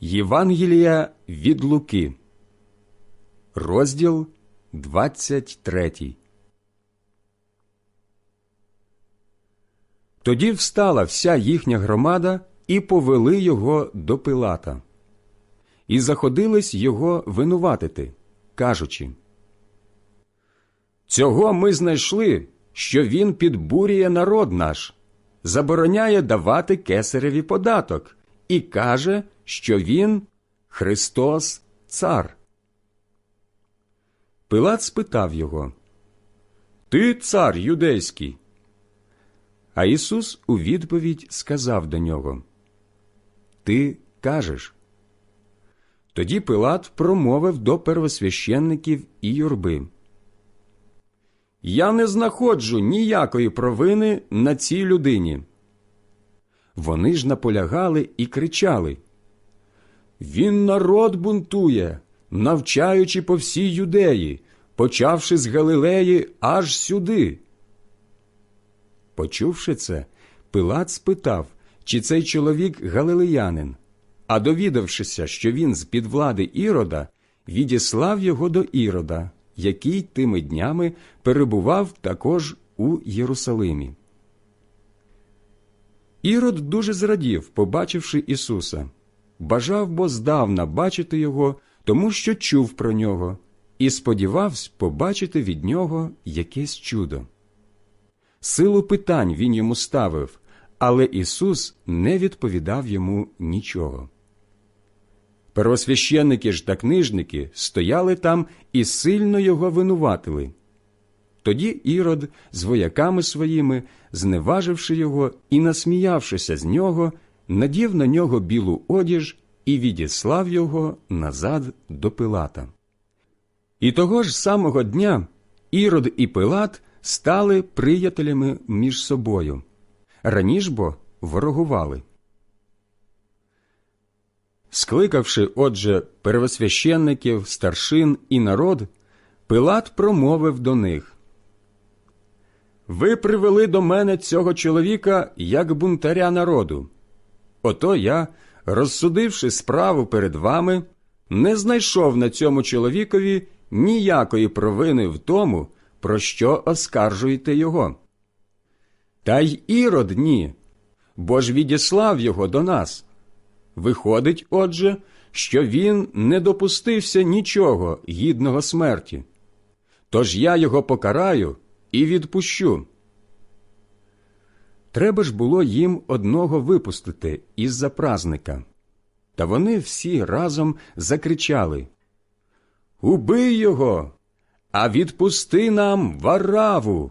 Євангелія від Луки, розділ 23. Тоді встала вся їхня громада і повели його до Пилата. І заходились його винуватити, кажучи Цього ми знайшли, що він підбурює народ наш, забороняє давати кесареві податок і каже, що він Христос Цар. Пилат спитав його Ти цар юдейський? А Ісус у відповідь сказав до нього Ти кажеш. Тоді Пилат промовив до первосвященників і юрби. Я не знаходжу ніякої провини на цій людині. Вони ж наполягали і кричали Він народ бунтує, навчаючи по всій юдеї, почавши з Галилеї аж сюди. Почувши це, Пилат спитав, чи цей чоловік галилеянин, а довідавшися, що він з під влади Ірода, відіслав його до Ірода, який тими днями перебував також у Єрусалимі. Ірод дуже зрадів, побачивши Ісуса, бажав бо здавна бачити його, тому що чув про нього, і сподівався побачити від нього якесь чудо. Силу питань він йому ставив, але Ісус не відповідав йому нічого. Первосвященники ж та книжники стояли там і сильно його винуватили. Тоді Ірод з вояками своїми, зневаживши його і насміявшися з нього, надів на нього білу одіж і відіслав його назад до Пилата. І того ж самого дня Ірод і Пилат стали приятелями між собою. Раніш бо ворогували. Скликавши, отже, первосвященників, старшин і народ, Пилат промовив до них Ви привели до мене цього чоловіка як бунтаря народу. Ото я, розсудивши справу перед вами, не знайшов на цьому чоловікові ніякої провини в тому, про що оскаржуєте його. Та й ірод ні, бо ж відіслав його до нас. Виходить, отже, що він не допустився нічого гідного смерті. Тож я його покараю і відпущу. Треба ж було їм одного випустити із-за празника. Та вони всі разом закричали Убий його, а відпусти нам вараву.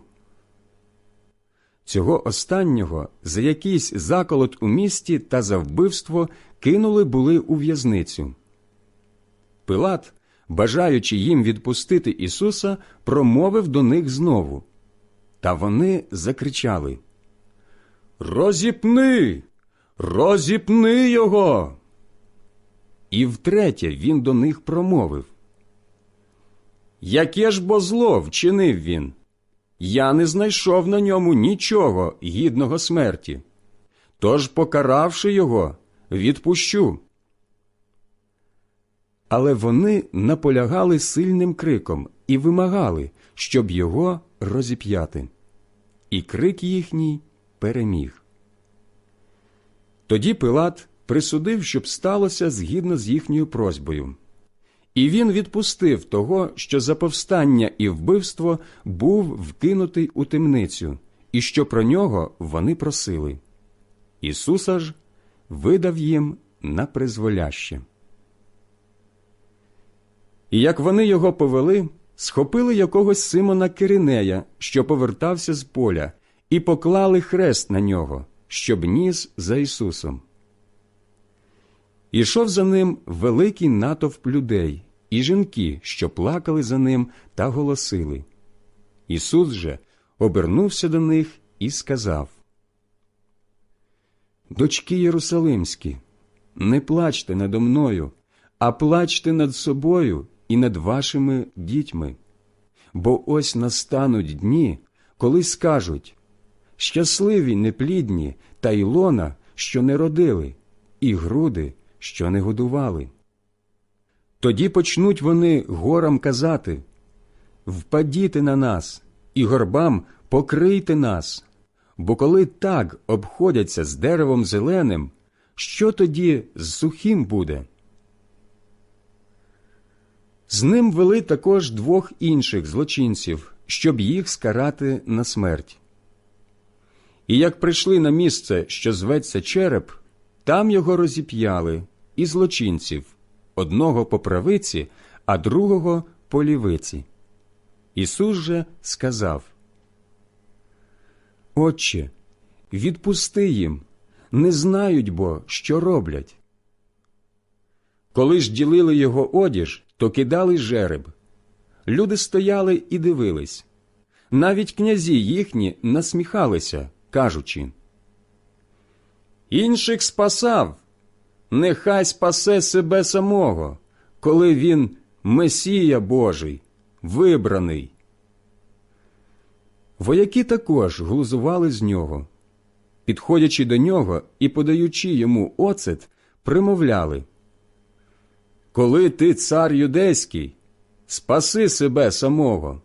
Цього останнього за якийсь заколот у місті та за вбивство кинули були у в'язницю. Пилат, бажаючи їм відпустити Ісуса, промовив до них знову. Та вони закричали Розіпни, розіпни його. І втретє він до них промовив Яке ж бо зло вчинив він? Я не знайшов на ньому нічого гідного смерті. Тож, покаравши його, відпущу. Але вони наполягали сильним криком і вимагали, щоб його розіп'яти. І крик їхній переміг. Тоді Пилат присудив, щоб сталося згідно з їхньою просьбою. І він відпустив того, що за повстання і вбивство був вкинутий у темницю, і що про нього вони просили. Ісуса ж видав їм на призволяще. І як вони його повели, схопили якогось Симона Киринея, що повертався з поля, і поклали хрест на нього, щоб ніс за Ісусом. Ішов за ним великий натовп людей і жінки, що плакали за ним та голосили. Ісус же обернувся до них і сказав Дочки Єрусалимські, не плачте надо мною, а плачте над собою і над вашими дітьми. Бо ось настануть дні, коли скажуть щасливі неплідні та Ілона, що не родили, і груди, що не годували. Тоді почнуть вони горам казати Впадіте на нас, і горбам покрийте нас, бо коли так обходяться з деревом зеленим, що тоді з сухим буде? З ним вели також двох інших злочинців, щоб їх скарати на смерть. І як прийшли на місце, що зветься череп, там його розіп'яли і злочинців одного по правиці, а другого по лівиці. Ісус же сказав Отче, відпусти їм, не знають бо, що роблять. Коли ж ділили його одіж, то кидали жереб. Люди стояли і дивились. Навіть князі їхні насміхалися, кажучи Інших спасав, нехай спасе себе самого, коли він Месія Божий, вибраний. Вояки також глузували з нього. Підходячи до нього і подаючи йому оцет, примовляли Коли ти цар юдейський, спаси себе самого.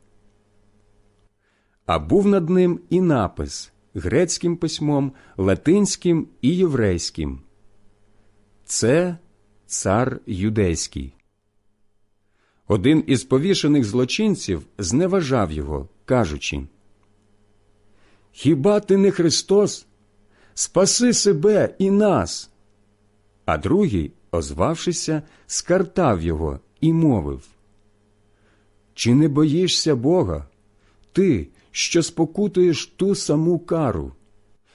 А був над ним і напис грецьким письмом, латинським і єврейським. Це цар юдейський. Один із повішених злочинців зневажав його, кажучи Хіба ти не Христос? Спаси себе і нас. А другий, озвавшися, скартав його і мовив Чи не боїшся Бога? Ти, що спокутуєш ту саму кару?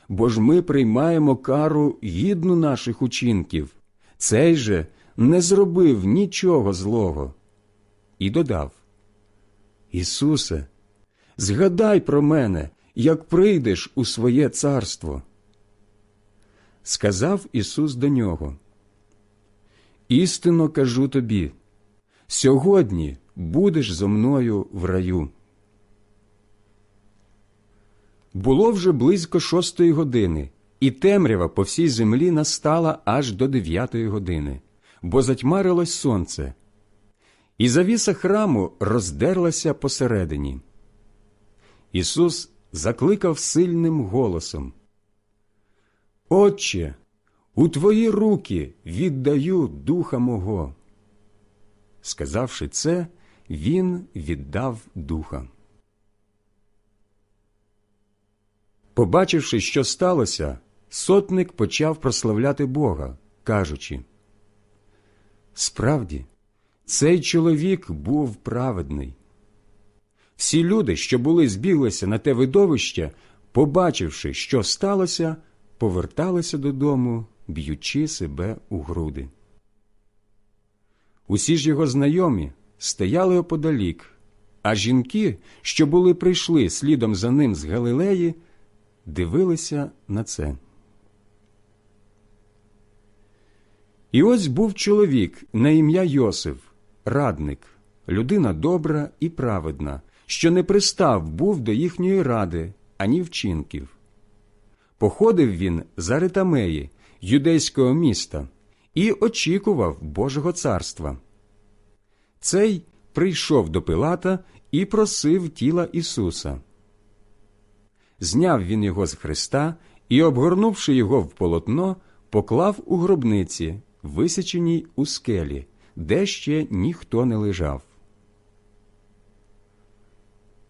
Бо ж ми приймаємо кару гідну наших учинків. Цей же не зробив нічого злого. І додав Ісусе, згадай про мене, як прийдеш у своє царство. Сказав Ісус до нього Істинно кажу тобі, сьогодні будеш зо мною в раю. Було вже близько шостої години, і темрява по всій землі настала аж до дев'ятої години, бо затьмарилось сонце, і завіса храму роздерлася посередині. Ісус закликав сильним голосом Отче, у твої руки віддаю духа мого. Сказавши це, він віддав духа. Побачивши, що сталося, сотник почав прославляти Бога, кажучи Справді, цей чоловік був праведний. Всі люди, що були збіглися на те видовище, побачивши, що сталося, поверталися додому, б'ючи себе у груди. Усі ж його знайомі стояли оподалік, а жінки, що були прийшли слідом за ним з Галилеї, дивилися на це. І ось був чоловік на ім'я Йосиф, радник, людина добра і праведна, що не пристав був до їхньої ради, ані вчинків. Походив він за Ритамеї, юдейського міста, і очікував Божого царства. Цей прийшов до Пилата і просив тіла Ісуса. Зняв він його з Христа і, обгорнувши його в полотно, поклав у гробниці, висяченій у скелі, де ще ніхто не лежав.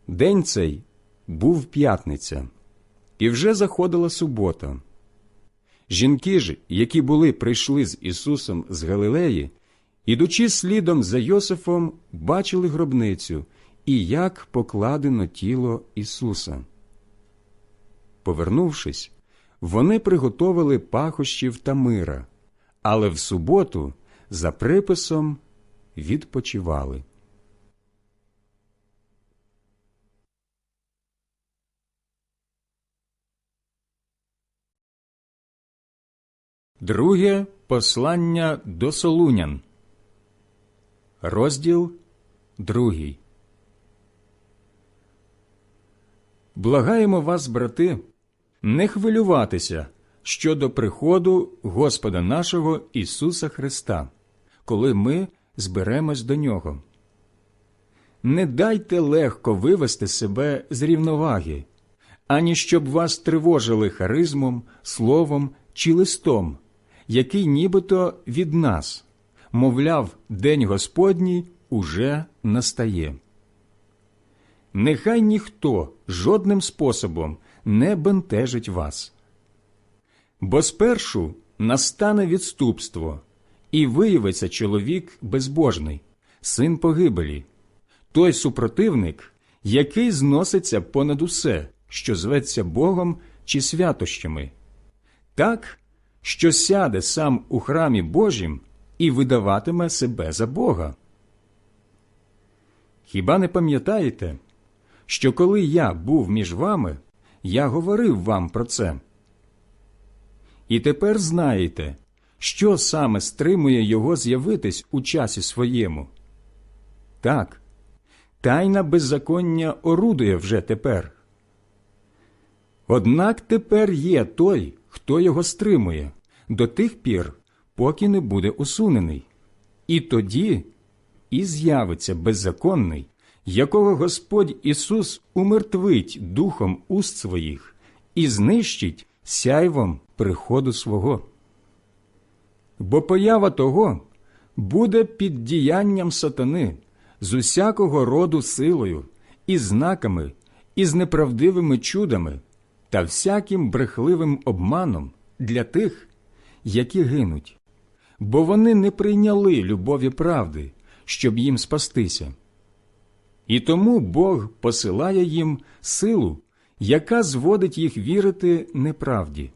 День цей був п'ятниця, і вже заходила субота. Жінки ж, які були прийшли з Ісусом з Галилеї, ідучи слідом за Йосифом, бачили гробницю і як покладено тіло Ісуса. Повернувшись, вони приготовили пахощів та мира, але в суботу за приписом відпочивали. Друге послання до Солунян. Розділ другий. Благаємо вас, брати, не хвилюватися, щодо приходу Господа нашого Ісуса Христа, коли ми зберемось до Нього. Не дайте легко вивести себе з рівноваги, ані щоб вас тривожили харизмом, словом чи листом, який нібито від нас, мовляв, День Господній уже настає. Нехай ніхто жодним способом не бентежить вас. Бо спершу настане відступство, і виявиться чоловік безбожний, син погибелі, той супротивник, який зноситься понад усе, що зветься Богом чи святощами, так, що сяде сам у храмі Божім і видаватиме себе за Бога. Хіба не пам'ятаєте, що коли я був між вами, я говорив вам про це? І тепер знаєте, що саме стримує його з'явитись у часі своєму. Так, тайна беззаконня орудує вже тепер. Однак тепер є той, хто його стримує, до тих пір, поки не буде усунений. І тоді і з'явиться беззаконний, якого Господь Ісус умертвить духом уст своїх і знищить сяйвом приходу свого. Бо поява того буде під діянням сатани з усякого роду силою, і знаками, і з неправдивими чудами та всяким брехливим обманом для тих, які гинуть, бо вони не прийняли любові правди, щоб їм спастися. І тому Бог посилає їм силу, яка зводить їх вірити неправді,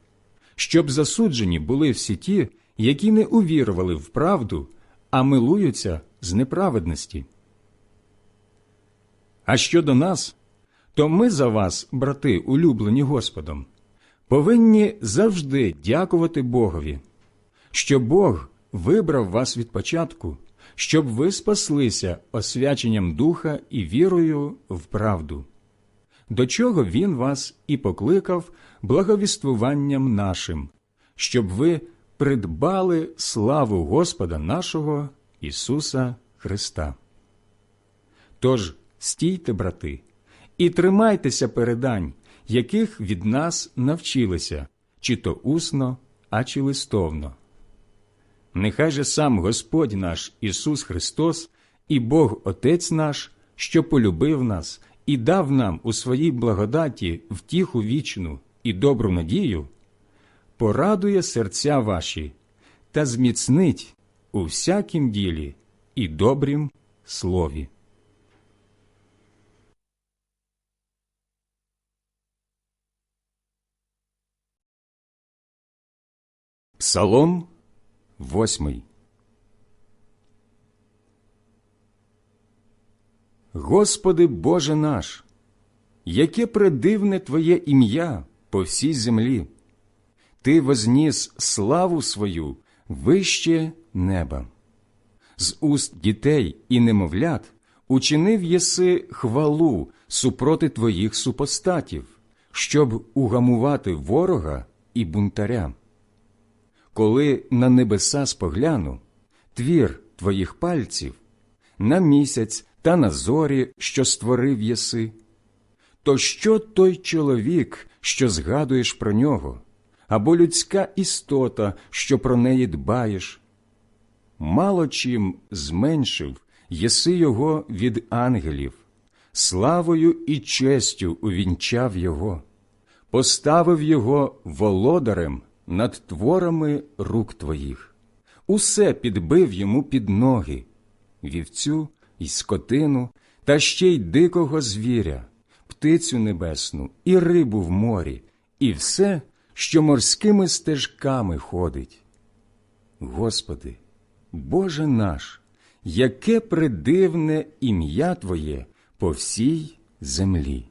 щоб засуджені були всі ті, які не увірували в правду, а милуються з неправедності. А щодо нас, то ми за вас, брати, улюблені Господом, повинні завжди дякувати Богові, що Бог вибрав вас від початку, щоб ви спаслися освяченням духа і вірою в правду, до чого Він вас і покликав благовіствуванням нашим, щоб ви придбали славу Господа нашого Ісуса Христа. Тож стійте, брати, і тримайтеся передань, яких від нас навчилися, чи то усно, а чи листовно. Нехай же сам Господь наш Ісус Христос і Бог Отець наш, що полюбив нас і дав нам у своїй благодаті втіху вічну і добру надію, порадує серця ваші та зміцнить у всякім ділі і добрім слові. Псалом восьмий Господи Боже наш, яке предивне Твоє ім'я по всій землі, Ти возніс славу свою вище неба. З уст дітей і немовлят учинив єси хвалу супроти Твоїх супостатів, щоб угамувати ворога і бунтаря. Коли на небеса спогляну, твір твоїх пальців, на місяць та на зорі, що створив єси, то що той чоловік, що згадуєш про нього, або людська істота, що про неї дбаєш? Мало чим зменшив єси його від ангелів, славою і честю увінчав його, поставив його володарем над творами рук твоїх, усе підбив йому під ноги, вівцю й скотину, та ще й дикого звіря, птицю небесну і рибу в морі, і все, що морськими стежками ходить. Господи, Боже наш, яке придивне ім'я Твоє по всій землі.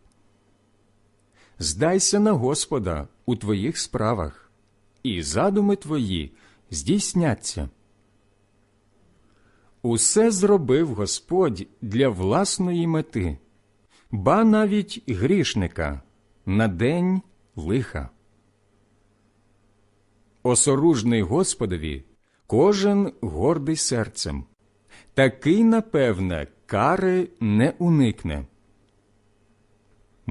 Здайся на Господа у твоїх справах, і задуми твої здійсняться. Усе зробив Господь для власної мети, ба навіть грішника на день лиха. Осоружний Господові кожен гордий серцем, такий, напевне, кари не уникне.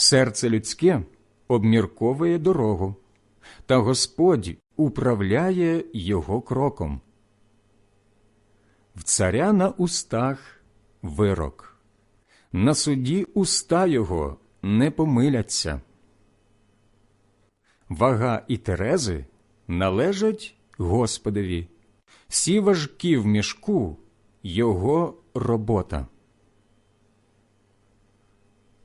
Серце людське обмірковує дорогу, та Господь управляє його кроком. В царя на устах вирок, на суді уста його не помиляться. Вага і терези належать Господові, всі важкі в мішку його робота.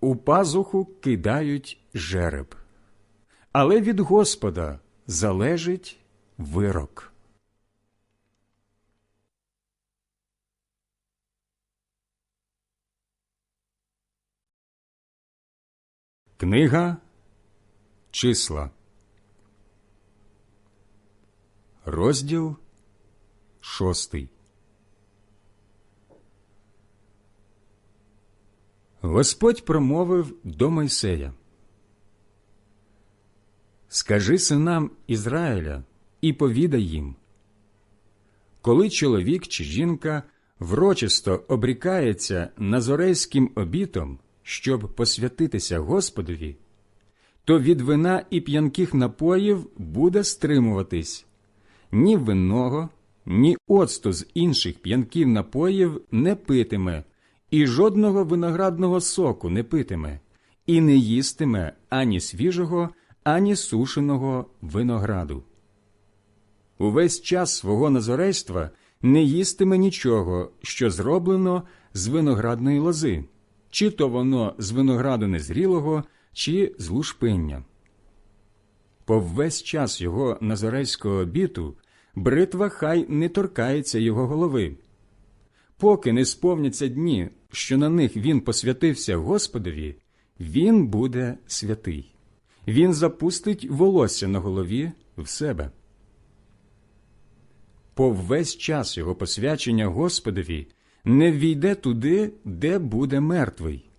У пазуху кидають жереб, але від Господа залежить вирок. Книга Числа. Розділ шостий. Господь промовив до Мойсея. Скажи синам Ізраїля і повідай їм. Коли чоловік чи жінка врочисто обрікається назорейським обітом, щоб посвятитися Господові, то від вина і п'янких напоїв буде стримуватись. Ні винного, ні оцту з інших п'янків напоїв не питиме, і жодного виноградного соку не питиме, і не їстиме ані свіжого, ані сушеного винограду. Увесь час свого назорейства не їстиме нічого, що зроблено з виноградної лози, чи то воно з винограду незрілого, чи з лушпиння. По весь час його назорейського обіту бритва хай не торкається його голови. Поки не сповняться дні, що на них він посвятився Господові, він буде святий. Він запустить волосся на голові в себе. По весь час його посвячення Господові не ввійде туди, де буде мертвий,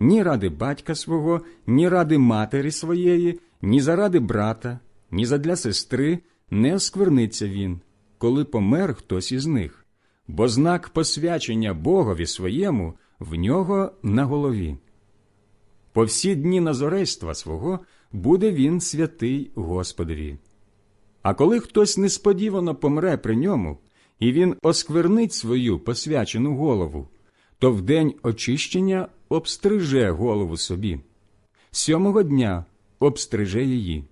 ні ради батька свого, ні ради матері своєї, ні заради брата, ні задля сестри не оскверниться він, коли помер хтось із них, бо знак посвячення Богові своєму в нього на голові. По всі дні назорейства свого буде він святий Господові. А коли хтось несподівано помре при ньому, і він осквернить свою посвячену голову, то в день очищення обстриже голову собі, сьомого дня обстриже її,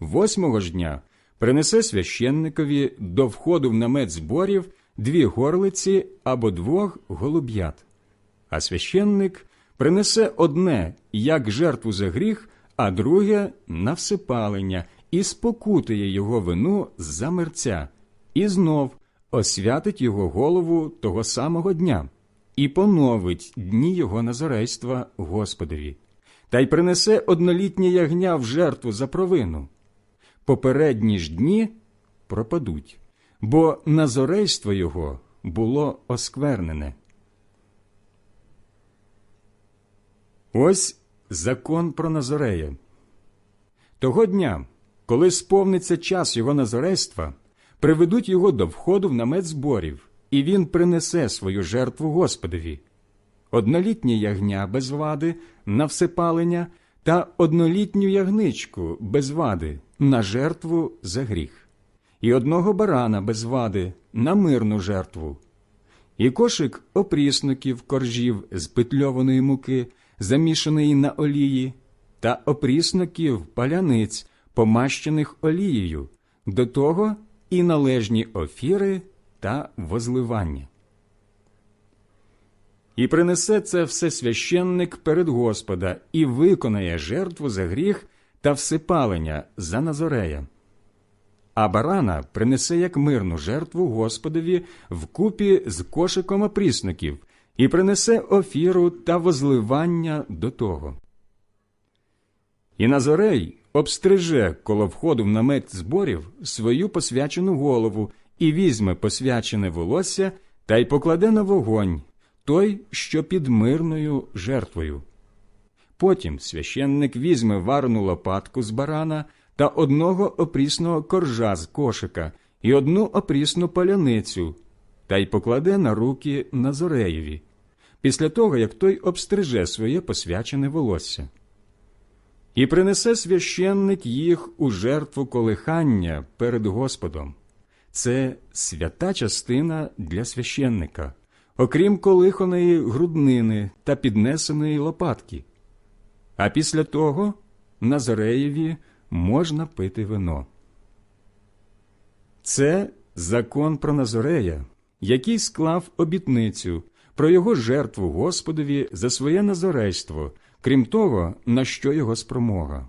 восьмого ж дня принесе священникові до входу в намет зборів дві горлиці або двох голуб'ят, а священник принесе одне як жертву за гріх, а друге на всипалення і спокутує його вину за мерця, і знов освятить його голову того самого дня і поновить дні його назарейства Господові, та й принесе однолітнє ягня в жертву за провину. Попередні ж дні пропадуть, бо назорейство його було осквернене. Ось закон про Назорея. Того дня, коли сповниться час його назорейства, приведуть його до входу в намет зборів, і він принесе свою жертву Господові, однолітнє ягня без вади на всепалення та однолітню ягничку без вади на жертву за гріх, і одного барана без вади на мирну жертву, і кошик опріснуків коржів з петльованої муки, замішаної на олії, та опріснуків паляниць, помащених олією, до того і належні офіри та возливання. І принесе це все священник перед Господа і виконає жертву за гріх та всипалення за Назорея. А барана принесе як мирну жертву Господові вкупі з кошиком опріснуків і принесе офіру та возливання до того. І Назорей обстриже коло входу в намет зборів свою посвячену голову і візьме посвячене волосся та й покладе на вогонь той, що під мирною жертвою. Потім священник візьме варну лопатку з барана та одного опрісного коржа з кошика і одну опрісну паляницю, та й покладе на руки Назореєві, після того як той обстриже своє посвячене волосся. І принесе священник їх у жертву колихання перед Господом. Це свята частина для священника, окрім колиханої груднини та піднесеної лопатки. а після того Назареєві можна пити вино. Це закон про Назарея, який склав обітницю про його жертву Господові за своє назарейство, крім того, на що його спромога.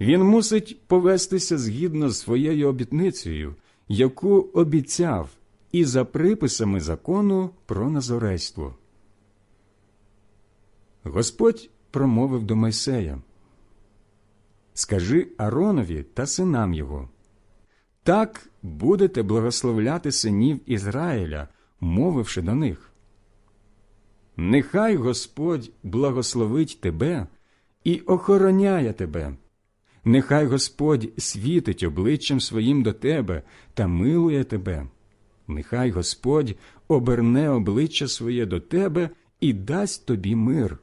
Він мусить повестися згідно з своєю обітницею, яку обіцяв, і за приписами закону про назорейство. Господь промовив до Мойсея Скажи Аронові та синам його так будете благословляти синів Ізраїля, мовивши до них. Нехай Господь благословить тебе і охороняє тебе. Нехай Господь світить обличчям своїм до тебе та милує тебе. Нехай Господь оберне обличчя своє до тебе і дасть тобі мир.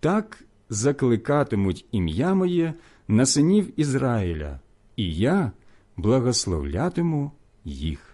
Так закликатимуть ім'я моє на синів Ізраїля, і я благословлятиму їх.